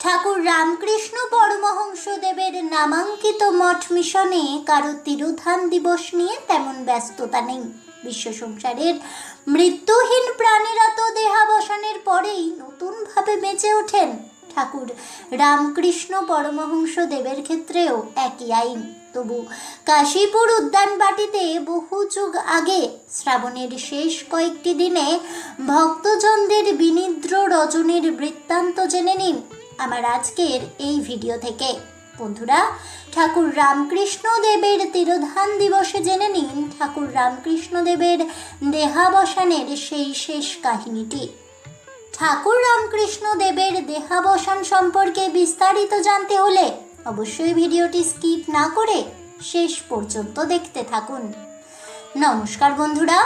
ঠাকুর রামকৃষ্ণ পরমহংসদেবের নামাঙ্কিত মঠ মিশনে কারও তিরুধান দিবস নিয়ে তেমন ব্যস্ততা নেই। বিশ্ব সংসারের মৃত্যুহীন প্রাণীরা তো দেহাবসানের পরেই নতুনভাবে বেঁচে ওঠেন। ঠাকুর রামকৃষ্ণ পরমহংস দেবের ক্ষেত্রেও একই আইন। তবু কাশীপুর উদ্যানবাটিতে বহু যুগ আগে শ্রাবণের শেষ কয়েকটি দিনে ভক্তজনদের বিনিদ্র রজনীর বৃত্তান্ত জেনে নিন। আমার আজকের এই ভিডিও থেকে। বন্ধুরা, ঠাকুর রামকৃষ্ণ দেবের তিরোধান দিবসে জেনে নিন ঠাকুর রামকৃষ্ণ দেবের দেহাবসানের সেই শেষ কাহিনীটি। ঠাকুর রামকৃষ্ণ দেবের দেহাবসান সম্পর্কে বিস্তারিত জানতে হলে অবশ্যই ভিডিওটি স্কিপ না করে শেষ পর্যন্ত দেখতে থাকুন। নমস্কার বন্ধুরা,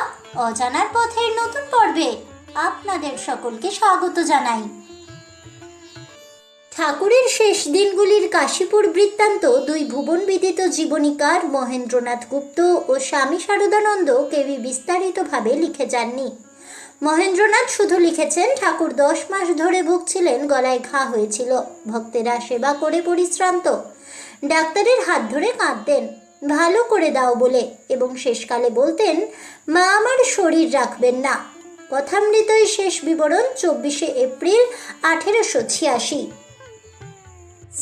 অজানার পথের নতুন পর্বে আপনাদের সকলকে স্বাগত জানাই। ঠাকুরের শেষ দিনগুলির কাশীপুর বৃত্তান্ত দুই ভুবন বিদিত জীবনীকার মহেন্দ্রনাথ গুপ্ত ও স্বামী শারদানন্দ কেউই বিস্তারিতভাবে লিখে যাননি। মহেন্দ্রনাথ শুধু লিখেছেন, ঠাকুর দশ মাস ধরে ভুগছিলেন, গলায় ঘা হয়েছিল। ভক্তেরা সেবা করে পরিশ্রান্ত। ডাক্তারের হাত ধরে কাঁদতেন। ভালো করে দাও বলে এবং শেষকালে বলতেন, মা আমার শরীর রাখবেন না। কথামৃতই শেষ বিবরণ চব্বিশে এপ্রিল আঠেরোশো ছিয়াশি।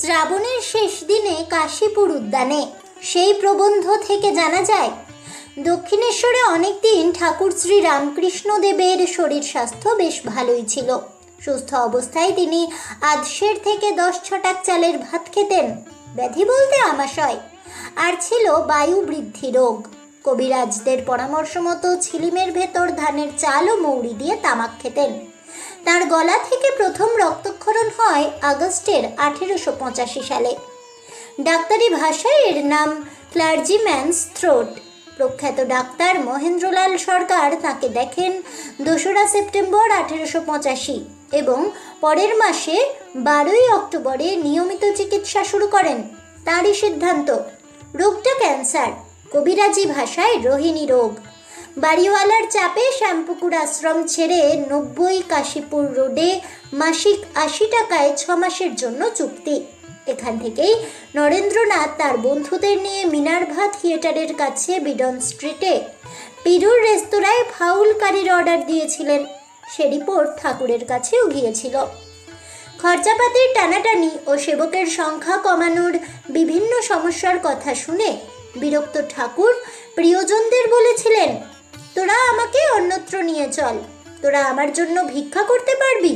শ্রাবণের শেষ দিনে কাশীপুর উদ্যানে। সেই প্রবন্ধ থেকে জানা যায়, দক্ষিণেশ্বরে অনেকদিন ঠাকুর শ্রী রামকৃষ্ণ দেবের শরীর স্বাস্থ্য বেশ ভালোই ছিল। সুস্থ অবস্থায় তিনি আধশের থেকে দশ ছটাক চালের ভাত খেতেন। ব্যাধি বলতে আমাশয়। আর ছিল বায়ু বৃদ্ধি রোগ। কবিরাজদের পরামর্শ মতো ছিলিমের ভেতর ধানের চাল ও মৌরি দিয়ে তামাক খেতেন। তার গলা থেকে প্রথম রক্তক্ষরণ হয় আগস্টের আঠেরোশো পঁচাশি সালে। ডাক্তারি ভাষায় এর নাম ক্লার্জিম্যানস থ্রোট প্রখ্যাত ডাক্তার মহেন্দ্রলাল সরকার তাকে দেখেন দোসরা সেপ্টেম্বর আঠেরোশো পঁচাশি এবং পরের মাসে বারোই অক্টোবরে নিয়মিত চিকিৎসা শুরু করেন। তারই সিদ্ধান্ত, রোগটা ক্যান্সার, কবিরাজি ভাষায় রোহিণী রোগ। বাড়িওয়ালার চাপে শ্যামপুকুর আশ্রম ছেড়ে নব্বই কাশীপুর রোডে মাসিক আশি টাকায় ছ মাসের জন্য চুক্তি। এখান থেকেই নরেন্দ্রনাথ তার বন্ধুদের নিয়ে মিনারভা থিয়েটারের কাছে বিডন স্ট্রিটে পিরুর রেস্তোরাঁয় ফাউল কারির অর্ডার দিয়েছিলেন। সে রিপোর্ট ঠাকুরের কাছেও গিয়েছিল। খরচাপাতির টানাটানি ও সেবকের সংখ্যা কমানোর বিভিন্ন সমস্যার কথা শুনে বিরক্ত ঠাকুর প্রিয়জনদের বলেছিলেন তোরা আমাকে অন্যত্র নিয়ে চল। তোরা আমার জন্য ভিক্ষা করতে পারবি?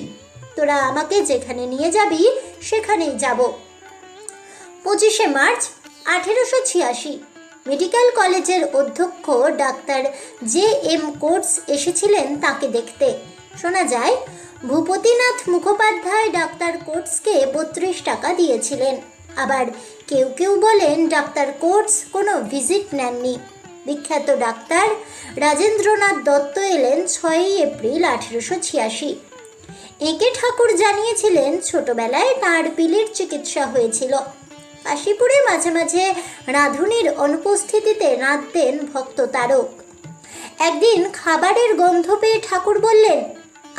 তোরা আমাকে যেখানে নিয়ে যাবি, সেখানেই যাব। পঁচিশে মার্চ, আঠেরোশো ছিয়াশি, মেডিকেল কলেজের অধ্যক্ষ ডাক্তার জে এম কোর্টস এসেছিলেন তাকে দেখতে। শোনা যায়, ভূপতিনাথ মুখোপাধ্যায় ডাক্তার কোর্টসকে বত্রিশ টাকা দিয়েছিলেন। আবার কেউ কেউ বলেন, ডাক্তার কোর্টস কোনো ভিজিট নেননি। বিখ্যাত ডাক্তার রাজেন্দ্রনাথ দত্ত এলেন ছয়ই এপ্রিল আঠেরোশো ছিয়াশি। এঁকে ঠাকুর জানিয়েছিলেন, ছোটবেলায় তার পিলির চিকিৎসা হয়েছিল। কাশীপুরে মাঝে মাঝে রাঁধুনির অনুপস্থিতিতে রাঁধতেন ভক্ত তারক। একদিন খাবারের গন্ধ পেয়ে ঠাকুর বললেন,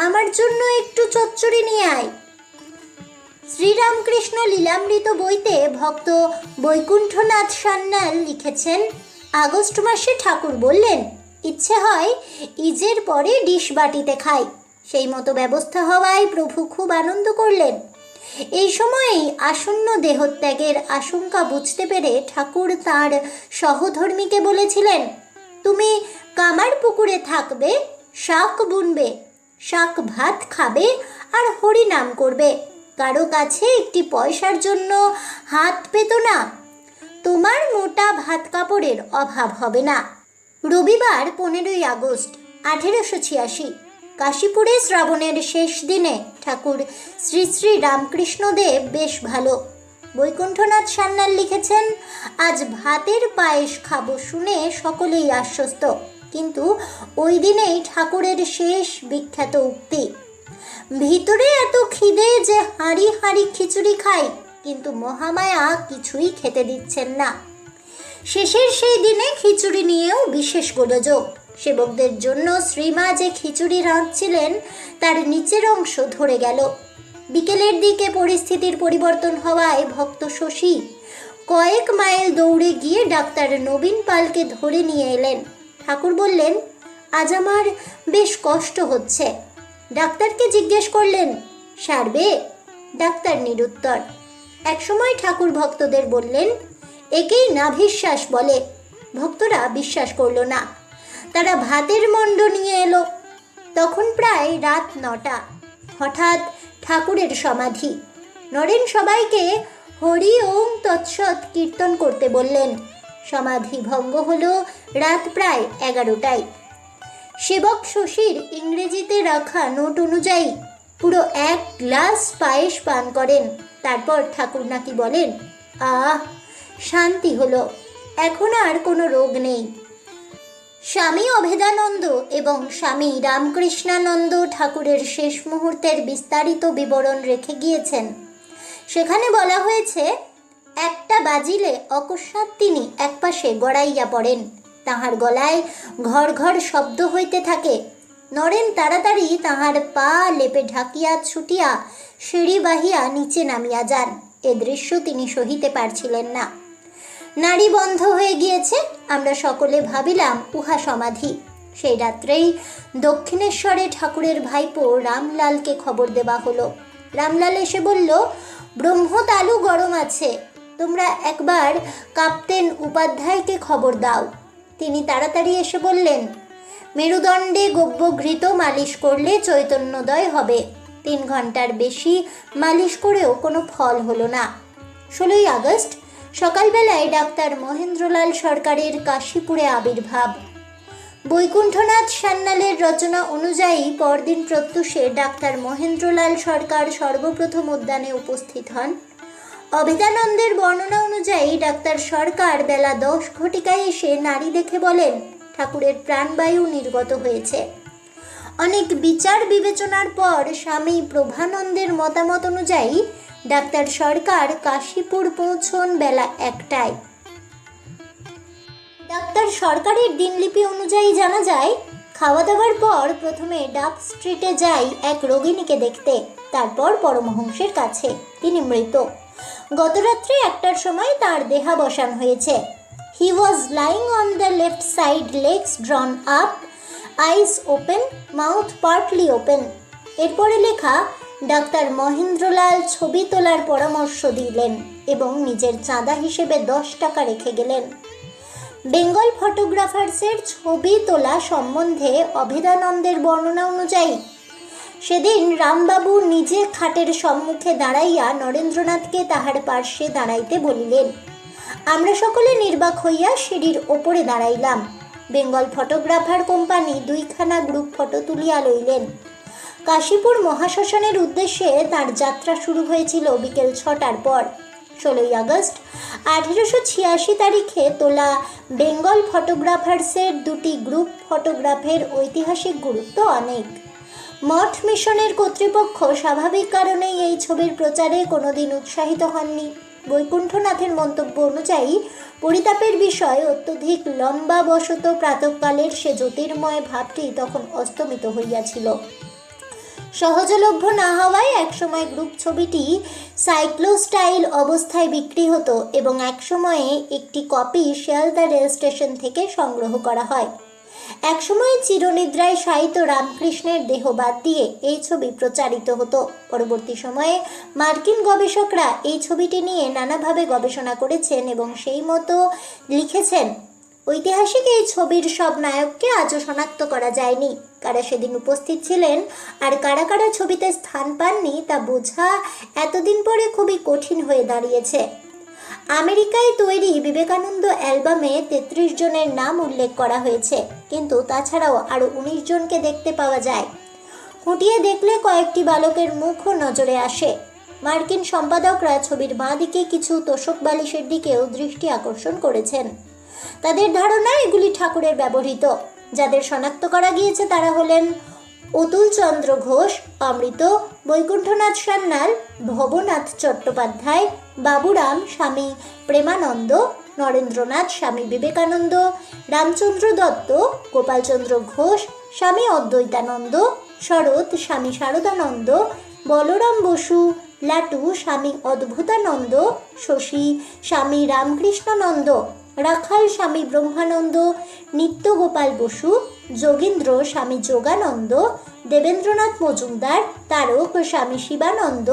আমার জন্য একটু চচ্চড়ি নিয়ে আয়। শ্রীরামকৃষ্ণ লীলামৃত বইতে ভক্ত বৈকুণ্ঠনাথ সান্যাল লিখেছেন আগস্ট মাসে ঠাকুর বললেন, ইচ্ছে হয় ইজের পরে ডিশ বাটিতে খাই। সেই মতো ব্যবস্থা হওয়ায় প্রভু খুব আনন্দ করলেন। এই সময়েই আসন্ন দেহত্যাগের আশঙ্কা বুঝতে পেরে ঠাকুর তার সহধর্মীকে বলেছিলেন, তুমি কামার পুকুরে থাকবে, শাক বুনবে, শাক ভাত খাবে আর হরি নাম করবে। কারও কাছে একটি পয়সার জন্য হাত পেত না। তোমার মোটা ভাত কাপড়ের অভাব হবে না। রবিবার পনেরোই আগস্ট, আঠেরোশো ছিয়াশি, কাশীপুরে শ্রাবণের শেষ দিনে ঠাকুর শ্রী শ্রী রামকৃষ্ণদেব বেশ ভালো। বৈকুণ্ঠনাথ সান্যাল লিখেছেন, আজ ভাতের পায়েস খাব শুনে সকলেই আশ্বস্ত। কিন্তু ওই দিনেই ঠাকুরের শেষ বিখ্যাত উক্তি। ভিতরে এত খিদে যে হাঁড়ি হাঁড়ি খিচুড়ি খাই কিন্তু মহামায়া কিছুই খেতে দিচ্ছেন না। শেষের সেই দিনে খিচুড়ি নিয়েও বিশেষ গোলযোগ। সেবকদের জন্য শ্রীমা যে খিচুড়ি রাঁধছিলেন, তার নিচের অংশ ধরে গেল। বিকেলের দিকে পরিস্থিতির পরিবর্তন হওয়ায় ভক্ত শশী কয়েক মাইল দৌড়ে গিয়ে ডাক্তার নবীন পালকে ধরে নিয়ে এলেন। ঠাকুর বললেন, আজ আমার বেশ কষ্ট হচ্ছে। ডাক্তারকে জিজ্ঞেস করলেন, সারবে? ডাক্তার নিরুত্তর একসময় ঠাকুর ভক্তদের বললেন, একেই নাভিশ্বাস বলে? ভক্তরা বিশ্বাস করল না। তারা ভাতের মণ্ড নিয়ে এলো। তখন প্রায় রাত নটা। হঠাৎ ঠাকুরের সমাধি। নরেন সবাইকে হরি ওম তৎসৎ কীর্তন করতে বললেন। সমাধি ভঙ্গ হলো রাত প্রায় এগারোটায়। সেবক শশীর ইংরেজিতে রাখা নোট অনুযায়ী পুরো এক গ্লাস পায়েস পান করেন। তারপর ঠাকুর নাকি বলেন, আহ, শান্তি হলো, এখন আর কোনো রোগ নেই। স্বামী অভেদানন্দ এবং স্বামী রামকৃষ্ণানন্দ ঠাকুরের শেষ মুহূর্তের বিস্তারিত বিবরণ রেখে গিয়েছেন। সেখানে বলা হয়েছে, একটা বাজিলে অকস্মাৎ তিনি একপাশে গড়াইয়া পড়েন। তাহার গলায় ঘর ঘর শব্দ হইতে থাকে নরেন তাড়াতাড়ি তাহার পা লেপে ঢাকিয়া ছুটিয়া সিঁড়ি বাহিয়া নিচে নামিয়া যান। এ দৃশ্য তিনি সহিতে পারছিলেন না। নারী বন্ধ হয়ে গিয়েছে, আমরা সকলে ভাবিলাম উহা সমাধি। সেই রাত্রেই দক্ষিণেশ্বরে ঠাকুরের ভাইপো রামলালকে খবর দেওয়া হলো। রামলাল এসে বলল ব্রহ্মতালু গরম আছে, তোমরা একবার কাপ্তেন উপাধ্যায়কে খবর দাও। তিনি তাড়াতাড়ি এসে বললেন মেরুদণ্ডে গব্যঘৃত মালিশ করলে চৈতন্যদয় হবে। তিন ঘণ্টার বেশি মালিশ করেও কোনো ফল হলো না। ষোলোই আগস্ট, সকালবেলায় ডাক্তার মহেন্দ্রলাল সরকারের কাশীপুরে আবির্ভাব। বৈকুণ্ঠনাথ সান্যালের রচনা অনুযায়ী পরদিন প্রত্যুষে ডাক্তার মহেন্দ্রলাল সরকার সর্বপ্রথম উদ্যানে উপস্থিত হন। অভেদানন্দের বর্ণনা অনুযায়ী ডাক্তার সরকার বেলা দশ ঘটিকায় এসে নারী দেখে বলেন ঠাকুরের প্রাণবায়ু নির্গত হয়েছে। অনেক বিচার বিবেচনার পর স্বামী প্রভানন্দের মতামত অনুযায়ী ডাক্তার সরকার কাশীপুর পৌঁছন বেলা একটায়। ডাক্তার সরকারের দিনলিপি অনুযায়ী জানা যায় খাওয়া দাওয়ার পর প্রথমে ডাব স্ট্রিটে যাই এক রোগিণীকে দেখতে। তারপর পরমহংসের কাছে। তিনি মৃত। গতরাত্রে একটার সময় তার দেহাবসান হয়েছে। He was lying on the left side legs drawn up eyes open mouth partly open এরপরে লেখা, ডাক্তার মহেন্দ্রলাল ছবি তোলার পরামর্শ দিলেন এবং নিজের চাঁদা হিসেবে দশ টাকা রেখে গেলেন। বেঙ্গল ফটোগ্রাফার্সের ছবি তোলা সম্বন্ধে অভেদানন্দের বর্ণনা অনুযায়ী, সেদিন রামবাবু নিজে খাটের সম্মুখে দাঁড়াইয়া নরেন্দ্রনাথকে তাহার পার্শ্বে দাঁড়াইতে বলিলেন। আমরা সকলে নির্বাক হইয়া সিঁড়ির ওপরে দাঁড়াইলাম। বেঙ্গল ফটোগ্রাফার কোম্পানি দুইখানা গ্রুপ ফটো তুলিয়া লইলেন। কাশীপুর মহাশ্মশানের উদ্দেশ্যে তার যাত্রা শুরু হয়েছিল বিকেল ছটার পর। ষোলোই আগস্ট, আঠেরোশো ছিয়াশি তারিখে তোলা বেঙ্গল ফটোগ্রাফার্সের দুটি গ্রুপ ফটোগ্রাফের ঐতিহাসিক গুরুত্ব অনেক। মঠ মিশনের কর্তৃপক্ষ স্বাভাবিক কারণেই এই ছবির প্রচারে কোনোদিন উৎসাহিত হননি। বৈকুণ্ঠনাথের মন্তব্য অনুযায়ী, পরিতাপের বিষয় অত্যধিক লম্বা বশত প্রাতকালের সে জ্যোতির্ময় ভাবটি তখন অস্তমিত হইয়াছিল। সহজলভ্য না হওয়ায় একসময় গ্রুপ ছবিটি সাইক্লোস্টাইল অবস্থায় বিক্রি হতো এবং একসময়ে একটি কপি শিয়ালদা রেল স্টেশন থেকে সংগ্রহ করা হয়। একসময় চিরনিদ্রায় শায়িত রামকৃষ্ণের দেহ বাদ দিয়ে এই ছবি প্রচারিত হতো। পরবর্তী সময়ে মার্কিন গবেষকরা এই ছবিটি নিয়ে নানাভাবে গবেষণা করেছেন এবং সেই মতো লিখেছেন, ঐতিহাসিক এই ছবির সব নায়ককে আজও শনাক্ত করা যায়নি। কারা সেদিন উপস্থিত ছিলেন আর কারা কারা ছবিতে স্থান পাননি তা বোঝা এতদিন পরে খুবই কঠিন হয়ে দাঁড়িয়েছে। আমেরিকায় তৈরি বিবেকানন্দ অ্যালবামে তেত্রিশ জনের নাম উল্লেখ করা হয়েছে। কিন্তু তাছাড়াও আরও উনিশ জনকে দেখতে পাওয়া যায়। খুঁটিয়ে দেখলে কয়েকটি বালকের মুখও নজরে আসে। মার্কিন সম্পাদকরা ছবির বাঁ দিকে কিছু তোষক বালিশের দিকেও দৃষ্টি আকর্ষণ করেছেন। তাদের ধারণা এগুলি ঠাকুরের ব্যবহৃত। যাদের শনাক্ত করা গিয়েছে তারা হলেন অতুল চন্দ্র ঘোষ, অমৃত, বৈকুণ্ঠনাথ সান্যাল, ভবনাথ চট্টোপাধ্যায়, বাবুরাম স্বামী প্রেমানন্দ, নরেন্দ্রনাথ স্বামী বিবেকানন্দ, রামচন্দ্র দত্ত, গোপালচন্দ্র ঘোষ, স্বামী অদ্বৈতানন্দ, শরৎ স্বামী শারদানন্দ, বলরাম বসু, লাটু স্বামী অদ্ভুতানন্দ, শশী স্বামী রামকৃষ্ণানন্দ। রাখাল, স্বামী ব্রহ্মানন্দ, নিত্যগোপাল বসু, যোগীন্দ্র, স্বামী যোগানন্দ, দেবেন্দ্রনাথ মজুমদার, তারক, স্বামী শিবানন্দ,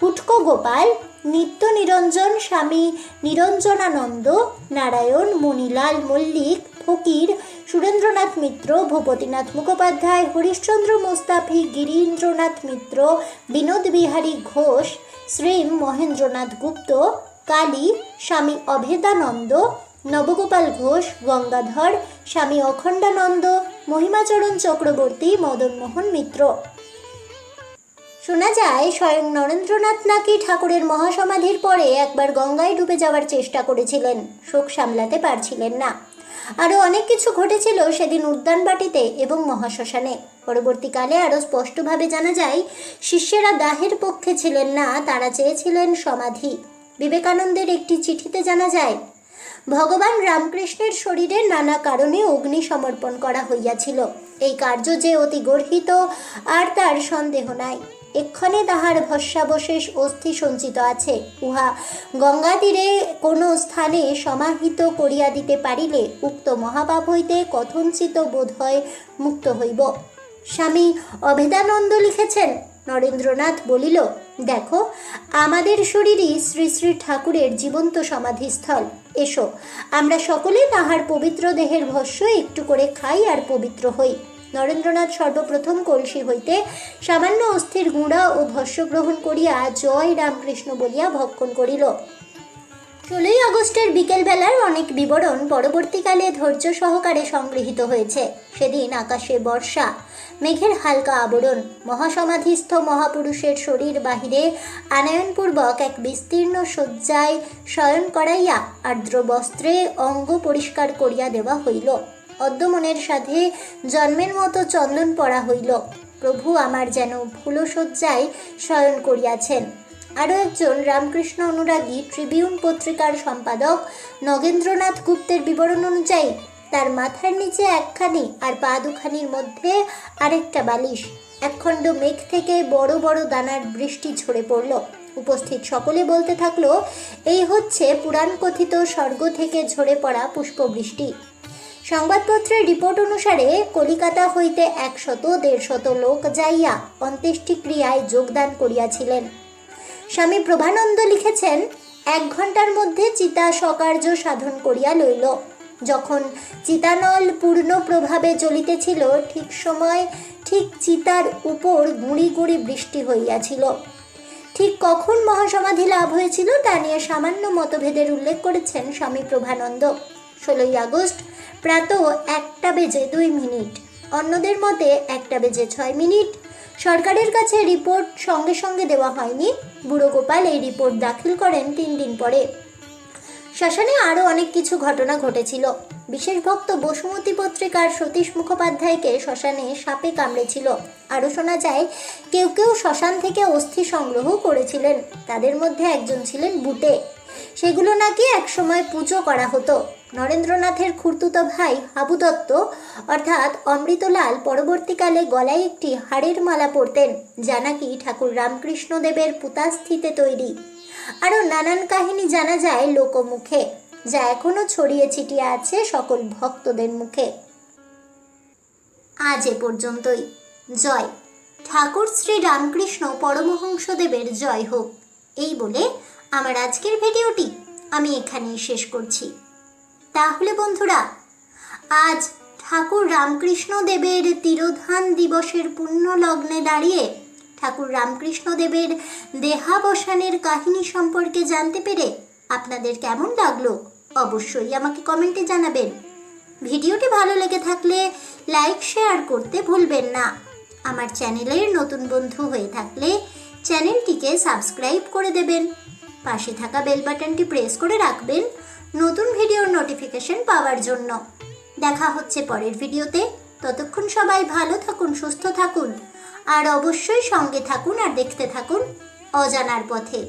হুটকো গোপাল, নিত্য নিরঞ্জন, স্বামী নিরঞ্জনানন্দ, নারায়ণ, মণিলাল মল্লিক, ফকির, সুরেন্দ্রনাথ মিত্র, ভূপতিনাথ মুখোপাধ্যায়, হরিশ্চন্দ্র মোস্তাফি, গিরীন্দ্রনাথ মিত্র, বিনোদ বিহারী ঘোষ, শ্রীম মহেন্দ্রনাথ গুপ্ত, কালী, স্বামী অভেদানন্দ নবগোপাল ঘোষ, গঙ্গাধর, স্বামী অখণ্ডানন্দ, মহিমাচরণ চক্রবর্তী মদনমোহন মিত্র। শোনা যায়, স্বয়ং নরেন্দ্রনাথ নাকি ঠাকুরের মহাসমাধির পরে একবার গঙ্গায় ডুবে যাওয়ার চেষ্টা করেছিলেন, শোক সামলাতে পারছিলেন না। আরও অনেক কিছু ঘটেছিল সেদিন উদ্যানবাটিতে এবং মহাশ্মশানে। পরবর্তীকালে আরও স্পষ্টভাবে জানা যায়, শিষ্যেরা দাহের পক্ষে ছিলেন না, তারা চেয়েছিলেন সমাধি। বিবেকানন্দের একটি চিঠিতে জানা যায় ভগবান রামকৃষ্ণের শরীরে নানা কারণে অগ্নি সমর্পণ করা হইয়াছিল। এই কার্য যে অতি গর্হিত, আর তার সন্দেহ নাই। এক্ষণে তাহার ভস্যাবশেষ অস্থি সঞ্চিত আছে। উহা গঙ্গা তীরে কোনো স্থানে সমাহিত করিয়া দিতে পারিলে উক্ত মহাপাপ হইতে কথঞ্চিত বোধ হয় মুক্ত হইব। স্বামী অভেদানন্দ লিখেছেন, নরেন্দ্রনাথ বলিল, দেখো, আমাদের শরীরই শ্রী শ্রী ঠাকুরের জীবন্ত সমাধিস্থল। এসো, আমরা সকলে তাহার পবিত্র দেহের ভস্য একটু করে খাই আর পবিত্র হই। নরেন্দ্রনাথ সর্বপ্রথম কলসি হইতে সামান্য অস্থির গুঁড়া ও ভস্য গ্রহণ করিয়া জয় রামকৃষ্ণ বলিয়া ভক্ষণ করিল। ষোলোই আগস্টের বিকেলবেলার অনেক বিবরণ পরবর্তীকালে ধৈর্য সহকারে সংগৃহীত হয়েছে। সেদিন আকাশে বর্ষা, মেঘের হালকা আবরণ, মহাসমাধিস্থ মহাপুরুষের শরীর বাহিরে আনায়নপূর্বক এক বিস্তীর্ণ শয্যায় শয়ন করাইয়া আর্দ্র বস্ত্রে অঙ্গ পরিষ্কার করিয়া দেওয়া হইল। অদ্যমনের সাথে জন্মের মতো চন্দন পরা হইল। প্রভু আমার যেন ফুলশয্যায় শয়ন করিয়াছেন। আরও একজন রামকৃষ্ণ অনুরাগী ট্রিবিউন পত্রিকার সম্পাদক নগেন্দ্রনাথ গুপ্তের বিবরণ অনুযায়ী, তার মাথার নিচে একখানি আর পা দুখানির মধ্যে আরেকটা বালিশ। একখণ্ড মেঘ থেকে বড় বড় দানার বৃষ্টি ঝরে পড়ল। উপস্থিত সকলে বলতে থাকল, এই হচ্ছে পুরাণ কথিত স্বর্গ থেকে ঝরে পড়া পুষ্পবৃষ্টি। সংবাদপত্রের রিপোর্ট অনুসারে কলিকাতা হইতে একশত দেড়শত লোক যাইয়া অন্ত্যেষ্টিক্রিয়ায় যোগদান করিয়াছিলেন। স্বামী প্রভানন্দ লিখেছেন, এক ঘণ্টার মধ্যে চিতা সকার্য সাধন করিয়া লইল। যখন চিতানল পূর্ণ প্রভাবে চলিতেছিল ঠিক সময় ঠিক চিতার উপর গুঁড়ি গুঁড়ি বৃষ্টি হইয়াছিল। ঠিক কখন মহাসমাধি লাভ হয়েছিল, তা নিয়ে সামান্য মতভেদের উল্লেখ করেছেন স্বামী প্রভানন্দ। ষোলোই আগস্ট, প্রাত একটা বেজে দুই মিনিট। অন্যদের মতে, একটা বেজে ছয় মিনিট। সরকারের কাছে রিপোর্ট সঙ্গে সঙ্গে দেওয়া হয়নি। বুড়ো গোপাল এই রিপোর্ট দাখিল করেন তিন দিন পরে। শ্মশানে আরও অনেক কিছু ঘটনা ঘটেছিল। বিশেষ ভক্ত বসুমতী পত্রিকার সতীশ মুখোপাধ্যায়কে শ্মশানে সাপে কামড়েছিল। আরও শোনা যায়, কেউ কেউ শ্মশান থেকে অস্থি সংগ্রহ করেছিলেন। তাদের মধ্যে একজন ছিলেন বুটে। সেগুলো নাকি একসময় পুজো করা হতো। নরেন্দ্রনাথের খুর্তুতো ভাই হাবু দত্ত, অর্থাৎ অমৃতলাল পরবর্তীকালে গলায় একটি হাড়ের মালা পরতেন, যা নাকি ঠাকুর রামকৃষ্ণদেবের পুতাস্থিতে তৈরি। আরও নানান কাহিনী জানা যায় লোকমুখে, যা এখনও ছড়িয়ে ছিটিয়ে আছে সকল ভক্তদের মুখে। আজ এ পর্যন্তই। জয়। ঠাকুর শ্রী রামকৃষ্ণ পরমহংসদেবের জয় হোক। এই বলে আমার আজকের ভিডিওটি আমি এখানেই শেষ করছি। তাহলে বন্ধুরা, আজ ঠাকুর রামকৃষ্ণ দেবের তিরোধান দিবসের পুণ্য লগ্নে দাঁড়িয়ে ঠাকুর রামকৃষ্ণ দেবের দেহাবসানের কাহিনী সম্পর্কে জানতে পেরে আপনাদের কেমন লাগল অবশ্যই আমাকে কমেন্টে জানাবেন। ভিডিওটি ভালো লেগে থাকলে লাইক, শেয়ার করতে ভুলবেন না। আমার চ্যানেলের নতুন বন্ধু হয়ে থাকলে চ্যানেলটিকে সাবস্ক্রাইব করে দেবেন। পাশে থাকা বেল বাটনটি প্রেস করে রাখবেন নতুন ভিডিওর নোটিফিকেশন পাওয়ার জন্য। দেখা হচ্ছে পরের ভিডিওতে। ততক্ষণ সবাই ভালো থাকুন, সুস্থ থাকুন। আর অবশ্যই সঙ্গে থাকুন আর দেখতে থাকুন অজানার পথে।